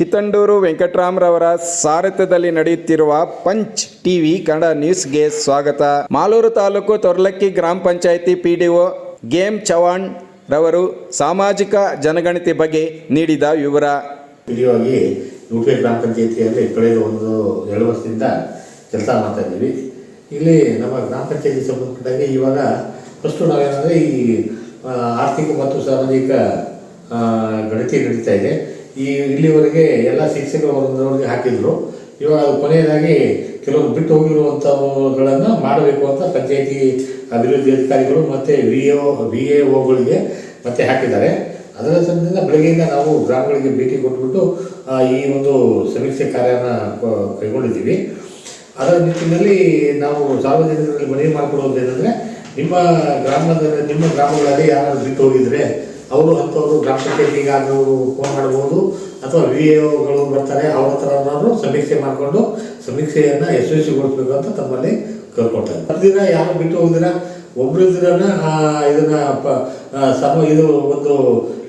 ಕಿತ್ತಂಡೂರು ವೆಂಕಟರಾಮ್ರವರ ಸಾರಥ್ಯದಲ್ಲಿ ನಡೆಯುತ್ತಿರುವ punch TV Kannada ನ್ಯೂಸ್ಗೆ ಸ್ವಾಗತ. ಮಾಲೂರು ತಾಲೂಕು ತೊರ್ಲಕ್ಕಿ ಗ್ರಾಮ ಪಂಚಾಯಿತಿ ಪಿಡಿಒ ಗೇಮ್ ಚವಾಣ್ ರವರು ಸಾಮಾಜಿಕ ಜನಗಣತಿ ಬಗ್ಗೆ ನೀಡಿದ ವಿವರ. ವಿಡಿಯೋಗಿ ಉಡುಪಿ ಗ್ರಾಮ ಪಂಚಾಯಿತಿಯಲ್ಲಿ ಕಳೆದ ಒಂದು ಎರಡು ವರ್ಷದಿಂದ ಕೆಲಸ ಮಾಡ್ತಾ ಇದ್ದೀವಿ. ಇಲ್ಲಿ ನಮ್ಮ ಗ್ರಾಮ ಪಂಚಾಯತಿ ಸಂಬಂಧಪಟ್ಟಾಗಿ ಇವಾಗ ಫಸ್ಟು ನಾವೇನಂದರೆ ಈ ಆರ್ಥಿಕ ಮತ್ತು ಸಾಮಾಜಿಕ ಗಣತಿ ನಡೀತಾ ಇದೆ. ಈ ಇಲ್ಲಿವರೆಗೆ ಎಲ್ಲ ವರ್ಗದವರಿಗೆ ಹಾಕಿದ್ರು. ಇವಾಗ ಕೊನೆಯದಾಗಿ ಕೆಲವರು ಬಿಟ್ಟು ಹೋಗಿರುವಂಥವುಗಳನ್ನು ಮಾಡಬೇಕು ಅಂತ ಪಂಚಾಯಿತಿ ಅಭಿವೃದ್ಧಿ ಅಧಿಕಾರಿಗಳು ಮತ್ತು ವಿ ಎ ವಿ ಎ ಓಗಳಿಗೆ ಮತ್ತೆ ಹಾಕಿದ್ದಾರೆ. ಅದರ ಸಂಬಂಧದಿಂದ ಬೆಳಗ್ಗೆಯಿಂದ ನಾವು ಗ್ರಾಮಗಳಿಗೆ ಭೇಟಿ ಕೊಟ್ಬಿಟ್ಟು ಈ ಒಂದು ಸಮೀಕ್ಷೆ ಕಾರ್ಯನ ಕೈಗೊಂಡಿದ್ದೀವಿ. ಅದರ ನಿಟ್ಟಿನಲ್ಲಿ ನಾವು ಸಾರ್ವಜನಿಕರಲ್ಲಿ ಮನವಿ ಮಾಡಿಕೊಡೋದು ಏನಂದರೆ ನಿಮ್ಮ ಗ್ರಾಮದ, ನಿಮ್ಮ ಗ್ರಾಮಗಳಲ್ಲಿ ಯಾರಾದರೂ ಬಿಟ್ಟು ಹೋಗಿದ್ರೆ ಅವರು ಅಂಥವರು ಪಂಚಾಯತಿಗೆ ಆದರೂ ಫೋನ್ ಮಾಡ್ಬೋದು, ಅಥವಾ ವಿ ಎಗಳು ಬರ್ತಾರೆ, ಅವ್ರ ನಾನು ಸಮೀಕ್ಷೆ ಮಾಡಿಕೊಂಡು ಸಮೀಕ್ಷೆಯನ್ನು ಯಶಸ್ವಿಗೊಳಿಸಬೇಕು ಅಂತ ತಮ್ಮಲ್ಲಿ ಕೇಳ್ಕೊಳ್ತಾರೆ ಪ್ರತಿದಿನ ಯಾರು ಬಿಟ್ಟು ಹೋಗಿದಿರ ಒಬ್ಬರು ಇದನ್ನು ಪ- ಸಮ, ಇದು ಒಂದು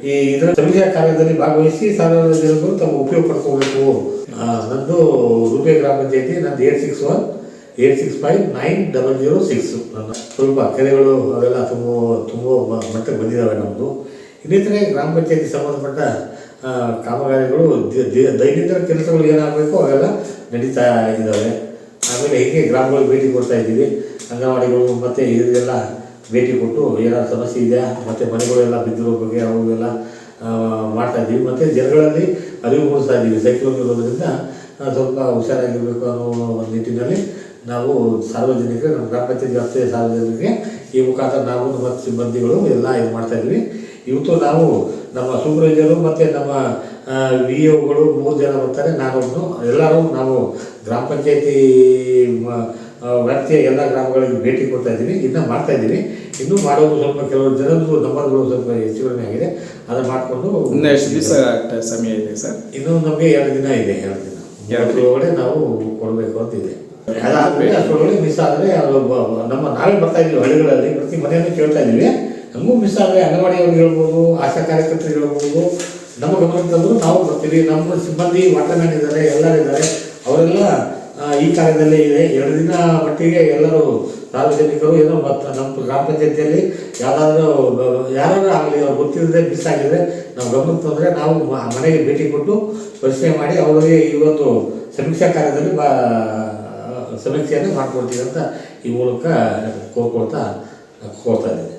ಈ ಇದರ ಸಮೀಕ್ಷಾ ಕಾರ್ಯದಲ್ಲಿ ಭಾಗವಹಿಸಿ ಸಾರ್ವಜನಿಕರು ತಮ್ಮ ಉಪಯೋಗ ಪಡ್ಕೋಬೇಕು. ನಂದು ರೂಪೇ ಗ್ರಾಮ ಪಂಚಾಯತಿ, ನಂದು eight six one, eight six five nine double zero six. ನನ್ನ ಸ್ವಲ್ಪ ಕೆರೆಗಳು ಅವೆಲ್ಲ ತುಂಬ ತುಂಬ ಮಟ್ಟಕ್ಕೆ ಬಂದಿದ್ದಾವೆ ನಮ್ಮದು ಇನ್ನಿತರೆ ಗ್ರಾಮ ಪಂಚಾಯತಿ ಸಂಬಂಧಪಟ್ಟ ಕಾಮಗಾರಿಗಳು ದೈನಂದಿನ ಕೆಲಸಗಳು ಏನಾಗಬೇಕು ಅವೆಲ್ಲ ನಡೀತಾ ಇದ್ದಾವೆ. ಆಮೇಲೆ ಹೀಗೆ ಗ್ರಾಮಗಳಿಗೆ ಭೇಟಿ ಕೊಡ್ತಾ ಇದ್ದೀವಿ. ಅಂಗನವಾಡಿಗಳು ಮತ್ತು ಇದೆಲ್ಲ ಭೇಟಿ ಕೊಟ್ಟು ಏನಾದ್ರು ಸಮಸ್ಯೆ ಇದೆಯಾ ಮತ್ತು ಮನೆಗಳೆಲ್ಲ ಬಿದ್ದಿರೋ ಬಗ್ಗೆ ಅವೆಲ್ಲ ಆ, ಮಾಡ್ತಾ ಇದ್ದೀವಿ. ಮತ್ತು ಜನಗಳಲ್ಲಿ ಅರಿವು ಮೂಡಿಸ್ತಾ ಇದ್ದೀವಿ. ಸೈಕ್ಲೋನ್ ಇರೋದರಿಂದ ಸ್ವಲ್ಪ ಹುಷಾರಾಗಿರಬೇಕು ಅನ್ನೋ ಒಂದು ನಿಟ್ಟಿನಲ್ಲಿ ನಾವು ಸಾರ್ವಜನಿಕರು ನಮ್ಮ ಗ್ರಾಮ ಪಂಚಾಯತ್ ವ್ಯಾಪ್ತಿಯ ಸಾರ್ವಜನಿಕರಿಗೆ ಈ ಮುಖಾಂತರ ನಾವು ಮತ್ತು ಸಿಬ್ಬಂದಿಗಳು ಎಲ್ಲ ಇದು ಮಾಡ್ತಾ ಇದ್ವಿ ಇವತ್ತು ನಾವು ನಮ್ಮ ಸೂಪರ್ವೈಸರು ಮತ್ತು ನಮ್ಮ ವಿ ಒಗಳು ಮೂರು ಜನ ಬರ್ತಾರೆ. ನಾನೊಬ್ಬನು ಎಲ್ಲರೂ ನಾವು ಗ್ರಾಮ ಪಂಚಾಯತಿ ವ್ಯಾಪ್ತಿಯ ಎಲ್ಲ ಗ್ರಾಮಗಳಿಗೆ ಭೇಟಿ ಕೊಡ್ತಾ ಇದ್ದೀವಿ. ಇನ್ನೂ ಮಾಡ್ತಾ ಇದ್ದೀವಿ. ಇನ್ನೂ ಮಾಡೋದು ಸ್ವಲ್ಪ ಕೆಲವರು ಜನರದ್ದು ನಂಬರ್ಗಳು ಸ್ವಲ್ಪ ಹೆಚ್ಚು ಕಡಿಮೆ ಆಗಿದೆ. ಅದನ್ನು ಮಾಡಿಕೊಂಡು ಎಷ್ಟು ದಿವಸ ಸಮಯ ಇದೆ ಸರ್? ಇನ್ನೂ ನಮಗೆ ಎರಡು ದಿನ ಇದೆ ಎರಡು ದಿನ. ಎರಡು ಒಳಗಡೆ ನಾವು ಕೊಡಬೇಕು ಅಂತ ಇದೆ. ಅದಾದ್ಮೇಲೆ ಅಷ್ಟರೊಳಗೆ ಮಿಸ್ ಆದರೆ ನಮ್ಮ ನಾವೇ ಬರ್ತಾ ಇದ್ದೀವಿ ಹಳ್ಳಿಗಳಲ್ಲಿ. ಪ್ರತಿ ಮನೆಯನ್ನು ಕೇಳ್ತಾ ಇದ್ದೀವಿ. ನಮಗೂ ಮಿಸ್ ಆದರೆ ಅಂಗನವಾಡಿಯವ್ರಿಗೆ ಹೇಳ್ಬೋದು, ಆಶಾ ಕಾರ್ಯಕರ್ತರಿಗೆ ಹೇಳ್ಬೋದು. ನಮ್ಮ ಗಮನಕ್ಕೆ ನಾವು ಬರ್ತೀವಿ. ನಮ್ಮ ಸಿಬ್ಬಂದಿ ವಾಟರ್ಮ್ಯಾನ್ ಇದ್ದಾರೆ ಎಲ್ಲರಿದ್ದಾರೆ ಅವರೆಲ್ಲ ಈ ಕಾಲದಲ್ಲಿ ಇದೆ. ಎರಡು ದಿನ ಮಟ್ಟಿಗೆ ಎಲ್ಲರೂ ಸಾರ್ವಜನಿಕರು ಏನೋ ಮತ್ತು ನಮ್ಮ ಗ್ರಾಮ ಪಂಚಾಯತಿಯಲ್ಲಿ ಯಾರಾದರೂ ಯಾರಾದರೂ ಆಗಲಿ, ಅವ್ರು ಗೊತ್ತಿಲ್ಲದೆ ಮಿಸ್ ಆಗಿದ್ರೆ ನಾವು ಗಮನಕ್ಕೆ ನಾವು ಮನೆಗೆ ಭೇಟಿ ಕೊಟ್ಟು ಪರಿಶೀಲನೆ ಮಾಡಿ ಅವರಿಗೆ ಈ ಒಂದು ಸಮೀಕ್ಷಾ ಕಾರ್ಯದಲ್ಲಿ ಬಾ, ಸಮೀಕ್ಷೆಯನ್ನು ಮಾಡ್ಕೊಡ್ತೀವಿ ಅಂತ ಈ ಮೂಲಕ ಕೋರ್ಕೊಳ್ತಾ, ಕೋರ್ತಾ ಇದ್ದೀನಿ.